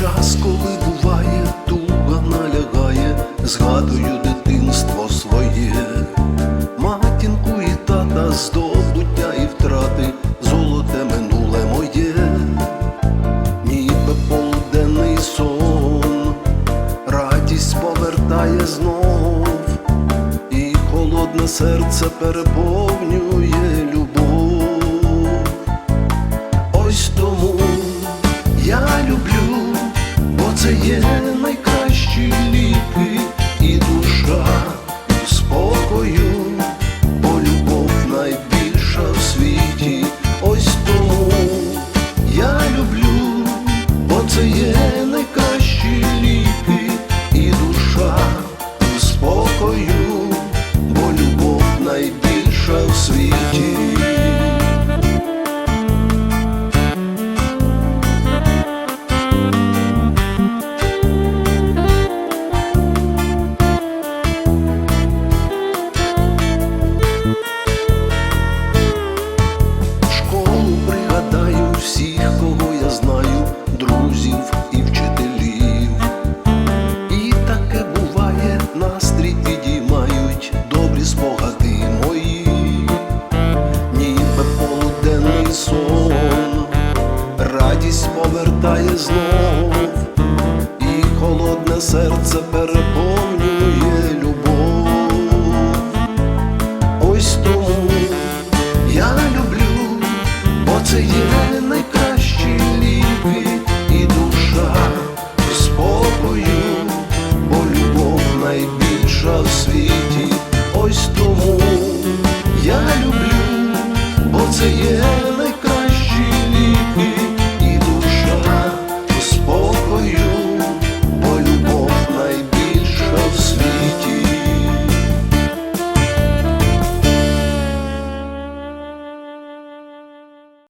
час, коли буває, туга налягає, згадую дитинство своє, матінку і тата здобуття і втрати, золоте минуле моє, ніби полуденний сон, радість повертає знов, і холодне серце переповнює. кого я знаю, друзів і вчителів. І таке буває, настрій підіймають добрі спогади мої, ніби полуденний сон, радість повертає знов, і холодне серце переповнює. Yeah.